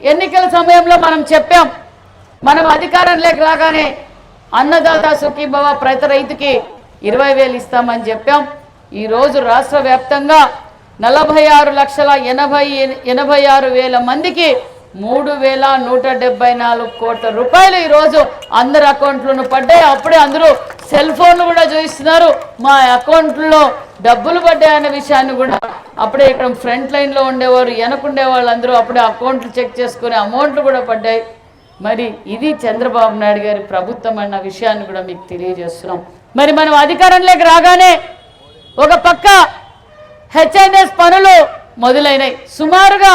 ఎన్నికల సమయంలో మనం చెప్పాం మనం అధికారంలోకి రాగానే అన్నదాత సుఖీభవ ప్రతి రైతుకి ఇరవై వేలు ఇస్తామని చెప్పాం. ఈరోజు రాష్ట్ర వ్యాప్తంగా నలభై ఆరు లక్షల ఎనభై ఎనభై ఆరు వేల మందికి మూడు వేల నూట డెబ్బై నాలుగు కోట్ల రూపాయలు ఈరోజు అందరి అకౌంట్లను పడ్డాయి. అప్పుడే అందరూ సెల్ ఫోన్లు కూడా చూపిస్తున్నారు. మా అకౌంట్లో డబ్బులు పడ్డాయన్న విషయాన్ని కూడా అప్పుడే ఇక్కడ ఫ్రంట్ లైన్లో ఉండేవారు వెనకుండే వాళ్ళందరూ అప్పుడే అకౌంట్లు చెక్ చేసుకుని అమౌంట్లు కూడా పడ్డాయి. మరి ఇది చంద్రబాబు నాయుడు గారి ప్రభుత్వం అన్న విషయాన్ని కూడా మీకు తెలియజేస్తున్నాం. మరి మనం అధికారంలోకి రాగానే ఒక పక్క హెచ్ఎన్ఎస్ పనులు మొదలైనాయి. సుమారుగా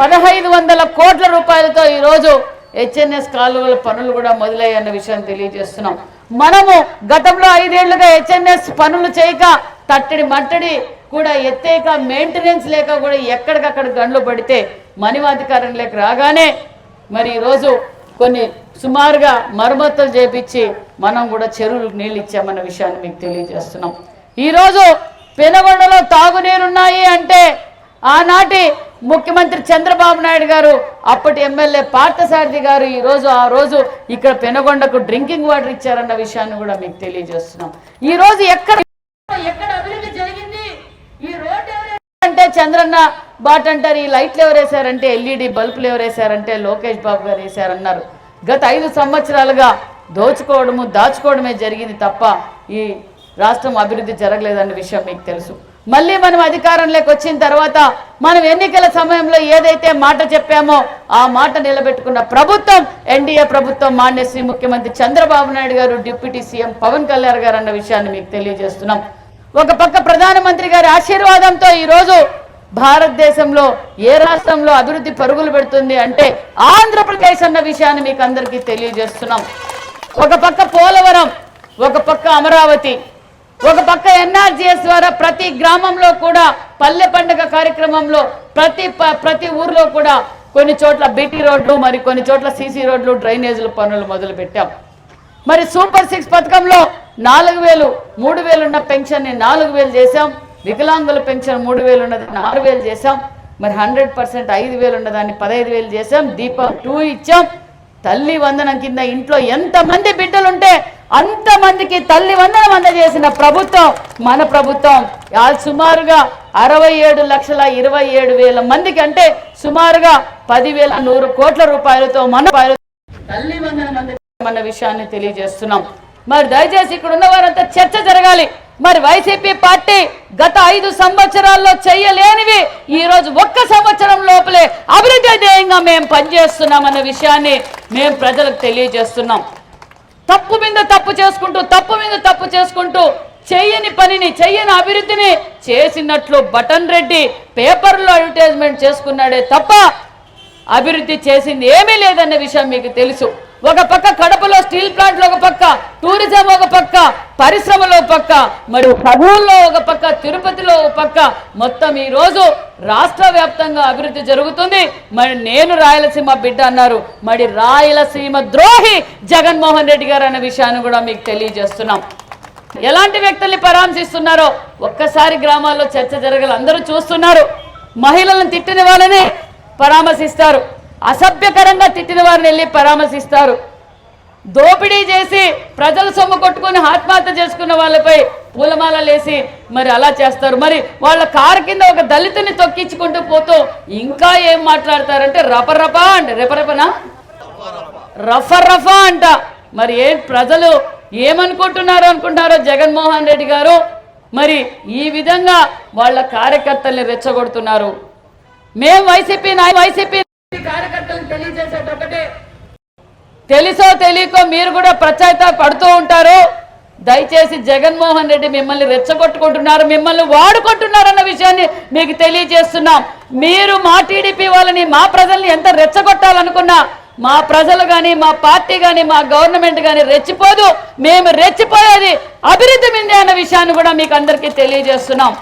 పదహైదు వందల కోట్ల రూపాయలతో ఈరోజు హెచ్ఎన్ఎస్ కాలువల పనులు కూడా మొదలయ్యాయన్న విషయం తెలియజేస్తున్నాం. మనము గతంలో ఐదేళ్ళుగా హెచ్ఎన్ఎస్ పనులు చేయక తట్టడి మట్టడి కూడా ఎత్తేక మెయింటెనెన్స్ లేక కూడా ఎక్కడికక్కడ గండ్లు పడితే మనివాధికారంలోకి రాగానే మరి ఈరోజు కొన్ని సుమారుగా మరమ్మతులు చేపించి మనం కూడా చెరువులకు నీళ్ళు ఇచ్చామన్న విషయాన్ని మీకు తెలియజేస్తున్నాం. ఈరోజు పెనగొండలో తాగునీరున్నాయి అంటే ఆనాటి ముఖ్యమంత్రి చంద్రబాబు నాయుడు గారు అప్పటి ఎమ్మెల్యే పార్థసారథి గారు ఈ రోజు ఆ రోజు ఇక్కడ పెనగొండకు డ్రింకింగ్ వాటర్ ఇచ్చారన్న విషయాన్ని కూడా మీకు తెలియజేస్తున్నాం. ఈ రోజు ఎక్కడ ఎక్కడ అభివృద్ధి జరిగింది? ఈ రోడ్డు ఎవరు అంటే చంద్రన్న బాట్ అంటారు ఈ లైట్లు ఎవరు వేశారంటే ఎల్ఈడి బల్బులు ఎవరు వేశారంటే లోకేష్ బాబు గారు వేశారన్నారు. గత ఐదు సంవత్సరాలుగా దోచుకోవడము దాచుకోవడమే జరిగింది తప్ప ఈ రాష్ట్రం అభివృద్ధి జరగలేదన్న విషయం మీకు తెలుసు. మళ్ళీ మనం అధికారంలోకి వచ్చిన తర్వాత మనం ఎన్నికల సమయంలో ఏదైతే మాట చెప్పామో ఆ మాట నిలబెట్టుకున్న ప్రభుత్వం ఎన్డీఏ ప్రభుత్వం మాన్య శ్రీ ముఖ్యమంత్రి చంద్రబాబు నాయుడు గారు డిప్యూటీ సీఎం పవన్ కళ్యాణ్ గారు అన్న విషయాన్ని మీకు తెలియజేస్తున్నాం. ఒక పక్క ప్రధానమంత్రి గారి ఆశీర్వాదంతో ఈరోజు భారతదేశంలో ఏ రాష్ట్రంలో అభివృద్ధి పరుగులు పెడుతుంది అంటే ఆంధ్రప్రదేశ్ అన్న విషయాన్ని మీకు అందరికీ తెలియజేస్తున్నాం. ఒక పక్క పోలవరం ఒక పక్క అమరావతి ఒక పక్క ఎన్ఆర్జీఎస్ ద్వారా ప్రతి గ్రామంలో కూడా పల్లె పండుగ కార్యక్రమంలో ప్రతి ప- ప్రతి ఊర్లో కూడా కొన్ని చోట్ల బీటీ రోడ్లు మరి కొన్ని చోట్ల సీసీ రోడ్లు డ్రైనేజీలు పనులు మొదలు పెట్టాం మరి సూపర్ సిక్స్ పథకంలో నాలుగు వేలు మూడు వేలున్న పెన్షన్ పెన్షన్ని నాలుగు వేలు చేశాం. వికలాంగుల పెన్షన్ మూడు వేలు ఉన్నదాన్ని ఆరు వేలు చేశాం. మరి హండ్రెడ్ పర్సెంట్ ఐదు వేలు ఉన్నదాన్ని పదహైదు వేలు చేశాం. దీపం టూ ఇచ్చాం. తల్లి వందనం కింద ఇంట్లో ఎంతమంది బిడ్డలుంటే అంతమందికి తల్లి వందనం అందజేసిన ప్రభుత్వం మన ప్రభుత్వం ఆ సుమారుగా అరవై ఏడు లక్షల ఇరవై ఏడు వేల మందికి అంటే సుమారుగా పదివేల నూరు కోట్ల రూపాయలతో మన తల్లి వందనం మన విషయాన్ని తెలియజేస్తున్నాం. మరి దయచేసి ఇక్కడ ఉన్న వారంతా చర్చ జరగాలి. మరి వైసీపీ పార్టీ గత ఐదు సంవత్సరాల్లో చెయ్యలేనివి ఈ రోజు ఒక్క సంవత్సరం లోపలే అభివృద్ధి ధ్యేయంగా మేము పనిచేస్తున్నామన్న విషయాన్ని మేము ప్రజలకు తెలియజేస్తున్నాం. తప్పు మీద తప్పు చేసుకుంటూ తప్పు మీద తప్పు చేసుకుంటూ చెయ్యని పనిని చెయ్యని అభివృద్ధిని చేసినట్లు బటన్ రెడ్డి పేపర్లో అడ్వర్టైజ్మెంట్ చేసుకున్నాడే తప్ప అభివృద్ధి చేసింది ఏమీ లేదన్న విషయం మీకు తెలుసు. ఒక పక్క కడపలో స్టీల్ ప్లాంట్లు ఒక పక్క టూరిజం ఒక పక్క పరిశ్రమలో పక్క మరి చదువుల్లో ఒక పక్క తిరుపతిలో ఒక పక్క. మొత్తం ఈరోజు రాష్ట్ర వ్యాప్తంగా అభివృద్ధి జరుగుతుంది. మరి నేను రాయలసీమ బిడ్డ అన్నారు. మరి రాయలసీమ ద్రోహి జగన్మోహన్ రెడ్డి గారు అనే విషయాన్ని కూడా మీకు తెలియజేస్తున్నాం. ఎలాంటి వ్యక్తుల్ని పరామర్శిస్తున్నారో ఒక్కసారి గ్రామాల్లో చర్చ జరగాలి. అందరూ చూస్తున్నారు. మహిళలను తిట్టిన వాళ్ళని పరామర్శిస్తారు. అసభ్యకరంగా తిట్టిన వారిని వెళ్ళి పరామర్శిస్తారు. దోపిడీ చేసి ప్రజల సొమ్ము కొట్టుకొని ఆత్మహత్య చేసుకున్న వాళ్ళపై పూలమాలలేసి మరి అలా చేస్తారు. మరి వాళ్ళ కారు కింద ఒక దళితుని తొక్కించుకుంటూ పోతూ ఇంకా ఏం మాట్లాడతారంటే రపరపా అంట. రెపరపనా రఫరఫా అంట. మరి ఏ ప్రజలు ఏమనుకుంటున్నారు అనుకుంటారో జగన్మోహన్ రెడ్డి గారు? మరి ఈ విధంగా వాళ్ళ కార్యకర్తల్ని రెచ్చగొడుతున్నారు. మేము వైసీపీ నాయ వైసీపీ కార్యకర్తలను తెలియజేసేటొకటే తెలుసో తెలియకో మీరు కూడా ప్రచారిత పడుతూ ఉంటారు. దయచేసి జగన్మోహన్ రెడ్డి మిమ్మల్ని రెచ్చగొట్టుకుంటున్నారు మిమ్మల్ని వాడుకుంటున్నారు అన్న విషయాన్ని మీకు తెలియజేస్తున్నాం. మీరు మా టీడీపీ వాళ్ళని మా ప్రజల్ని ఎంత రెచ్చగొట్టాలనుకున్నా మా ప్రజలు కానీ మా పార్టీ కానీ మా గవర్నమెంట్ కానీ రెచ్చిపోదు. మేము రెచ్చిపోయేది అభివృద్ధి మిందే అన్న విషయాన్ని కూడా మీకు అందరికీ తెలియజేస్తున్నాం.